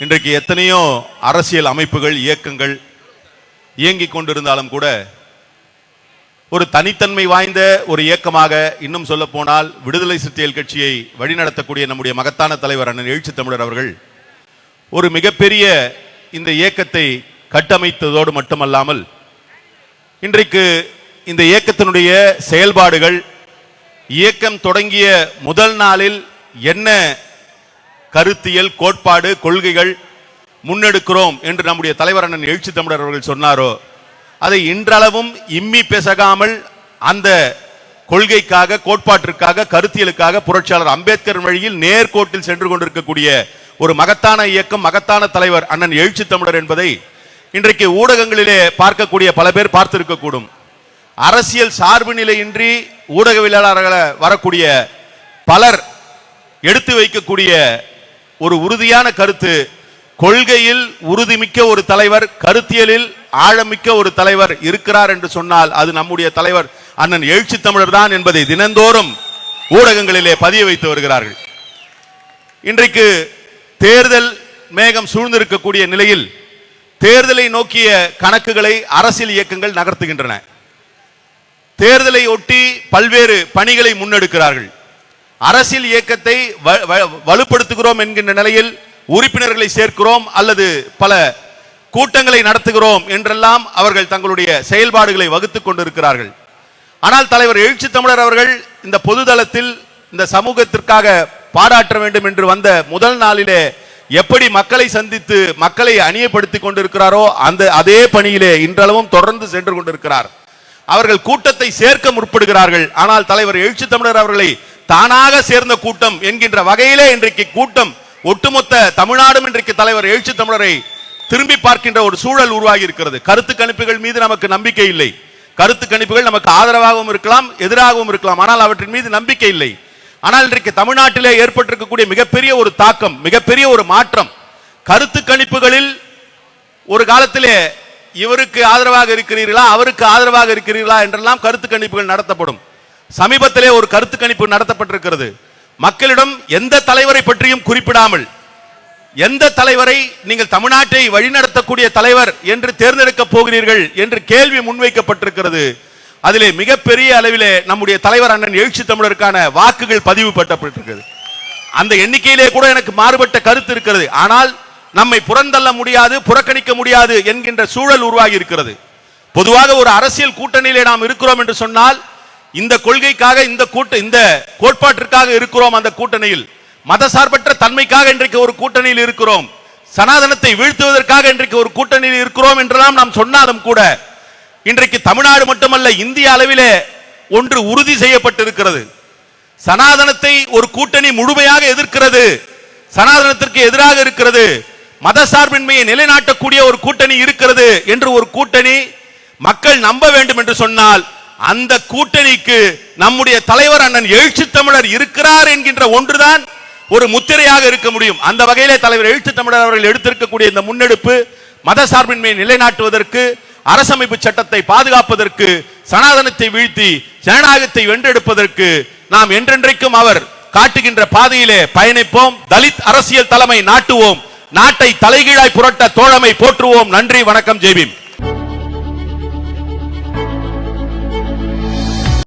இன்றைக்கு எத்தனையோ அரசியல் அமைப்புகள் இயக்கங்கள் இயங்கிக் கொண்டிருந்தாலும் கூட ஒரு தனித்தன்மை வாய்ந்த ஒரு இயக்கமாக இன்னும் சொல்ல போனால் விடுதலை சிறுத்தைகள் கட்சியை வழிநடத்தக்கூடிய நம்முடைய மகத்தான தலைவர் அண்ணன் எழுச்சி தமிழர் அவர்கள் ஒரு மிகப்பெரிய இந்த இயக்கத்தை கட்டமைத்ததோடு மட்டுமல்லாமல் இன்றைக்கு இந்த இயக்கத்தினுடைய செயல்பாடுகள் இயக்கம் தொடங்கிய முதல் நாளில் என்ன கருத்தியல் கோட்பாடு கொள்கைகள் முன்னெடுக்கிறோம் என்று நம்முடைய தலைவர் அண்ணன் எழுச்சி தமிழர் அவர்கள் சொன்னாரோ அதை இன்றளவும் இம்மி பெசகாமல் அந்த கொள்கைக்காக கோட்பாட்டிற்காக கருத்தியலுக்காக புரட்சியாளர் அம்பேத்கர் வழியில் நேர்கோட்டில் சென்று கொண்டிருக்கக்கூடிய ஒரு மகத்தான இயக்கம் மகத்தான தலைவர் அண்ணன் எழுச்சி தமிழர் என்பதை இன்றைக்கு ஊடகங்களிலே பார்க்கக்கூடிய பல பேர் பார்த்திருக்கக்கூடும். அரசியல் சார்பு நிலையின்றி ஊடகவியலாளர்கள வரக்கூடிய பலர் எடுத்து வைக்கக்கூடிய ஒரு உறுதியான கருத்து. கொள்கையில் உறுதிமிக்க ஒரு தலைவர் கருத்தியலில் ஆழமிக்க ஒரு தலைவர் இருக்கிறார் என்று சொன்னால் அது நம்முடைய தலைவர் அண்ணன் எழுச்சி தமிழர் தான் என்பதை தினந்தோறும் ஊடகங்களிலே பதிய வைத்து வருகிறார்கள். இன்றைக்கு தேர்தல் மேகம் சூழ்ந்திருக்கக்கூடிய நிலையில் தேர்தலை நோக்கிய கணக்குகளை அரசியல் இயக்கங்கள் நகர்த்துகின்றன. தேர்தலை ஒட்டி பல்வேறு பணிகளை முன்னெடுக்கிறார்கள். அரசியல் இயக்கத்தை வ- வ- வலுப்படுத்துகிறோம் என்கின்ற நிலையில் உறுப்பினர்களை சேர்க்கிறோம் அல்லது பல கூட்டங்களை நடத்துகிறோம் என்றெல்லாம் அவர்கள் தங்களுடைய செயல்பாடுகளை வகுத்து கொண்டிருக்கிறார்கள். ஆனால் தலைவர் எழுச்சி தமிழர் அவர்கள் இந்த பொதுதளத்தில் இந்த சமூகத்திற்காக பாராட்ட வேண்டும் என்று வந்த முதல் நாளிலே எப்படி மக்களை சந்தித்து மக்களை அணியப்படுத்திக் கொண்டிருக்கிறாரோ அந்த அதே பணியிலே இன்றளவும் தொடர்ந்து சென்று கொண்டிருக்கிறார். அவர்கள் கூட்டத்தை சேர்க்க முற்படுகிறார்கள். ஆனால் தலைவர் எழுச்சி தமிழர் அவர்களை தானாக சேர்ந்த கூட்டம் என்கின்ற வகையிலே இன்றைக்கு கூட்டம் ஒட்டுமொத்த தமிழ்நாடும் இன்றைக்கு தலைவர் எழுச்சி தமிழரை திரும்பி பார்க்கின்ற ஒரு சூழல் உருவாகி இருக்கிறது. கருத்து கணிப்புகள் மீது நமக்கு நம்பிக்கை இல்லை. கருத்து கணிப்புகள் நமக்கு ஆதரவாகவும் இருக்கலாம் எதிராகவும் இருக்கலாம். ஆனால் அவற்றின் மீது நம்பிக்கை இல்லை. ஆனால் இன்றைக்கு தமிழ்நாட்டிலே ஏற்பட்டிருக்கக்கூடிய மிகப்பெரிய ஒரு தாக்கம் மிகப்பெரிய ஒரு மாற்றம் கருத்து கணிப்புகளில் ஒரு காலத்திலே இவருக்கு ஆதரவாக இருக்கிறீர்களா அவருக்கு ஆதரவாக இருக்கிறீர்களா என்றெல்லாம் கருத்து கணிப்புகள் நடத்தப்படும். சமீபத்திலே ஒரு கருத்து கணிப்பு நடத்தப்பட்டிருக்கிறது. மக்களிடம் எந்த தலைவரை பற்றியும் குறிப்பிடாமல் எந்த தலைவரை நீங்கள் தமிழ்நாட்டை வழிநடத்தக்கூடிய தலைவர் என்று தேர்ந்தெடுக்க போகிறீர்கள் என்று கேள்வி முன்வைக்கப்பட்டிருக்கிறது. அதிலே மிகப்பெரிய அளவிலே நம்முடைய தலைவர் அண்ணன் எழுச்சி தமிழருக்கான வாக்குகள் பதிவு பட்டப்பட்டிருக்கிறது. அந்த எண்ணிக்கையிலே கூட எனக்கு மாறுபட்ட கருத்து இருக்கிறது. ஆனால் நம்மை புறந்தள்ள முடியாது புறக்கணிக்க முடியாது என்கின்ற சூழல் உருவாகி இருக்கிறது. பொதுவாக ஒரு அரசியல் கூட்டணியிலே நாம் இருக்கிறோம் என்று சொன்னால் இந்த கொள்கைக்காக இந்த கூட்ட இந்த கோட்பாட்டிற்காக இருக்கிறோம் அந்த கூட்டணியில். மதசார்பற்ற தன்மைக்காக இன்றைக்கு ஒரு கூட்டணியில் இருக்கிறோம். சனாதனத்தை வீழ்த்துவதற்காக இன்றைக்கு ஒரு கூட்டணியில் இருக்கிறோம் என்றெல்லாம் நாம் சொன்னாலும் கூட இன்றைக்கு தமிழ்நாடு மட்டுமல்ல இந்திய அளவிலே ஒன்று உறுதி செய்யப்பட்டிருக்கிறது. சனாதனத்தை ஒரு கூட்டணி முழுமையாக எதிர்க்கிறது. சனாதனத்திற்கு எதிராக இருக்கிறது. மதசார்பின்மையை நிலைநாட்டக்கூடிய ஒரு கூட்டணி இருக்கிறது என்று ஒரு கூட்டணி மக்கள் நம்ப வேண்டும் என்று சொன்னால் அந்த கூட்டணிக்கு நம்முடைய தலைவர் அண்ணன் எழுச்சி தமிழர் இருக்கிறார் என்கின்ற ஒன்றுதான் ஒரு முத்திரையாக இருக்க முடியும். அந்த வகையிலே தலைவர் எழுச்சி தமிழர் அவர்கள் எடுத்திருக்கக்கூடிய இந்த முன்னெடுப்பு மத சார்பின்மையை நிலைநாட்டுவதற்கு அரசமைப்பு சட்டத்தை பாதுகாப்பதற்கு சனாதனத்தை வீழ்த்தி ஜனநாயகத்தை வென்றெடுப்பதற்கு நாம் என்றென்றைக்கும் அவர் காட்டுகின்ற பாதையிலே பயணிப்போம். தலித் அரசியல் தலைமை நாட்டுவோம். நாட்டை தலைகீழாய் புரட்ட தோழமை போற்றுவோம். நன்றி வணக்கம் ஜெய்பீம்.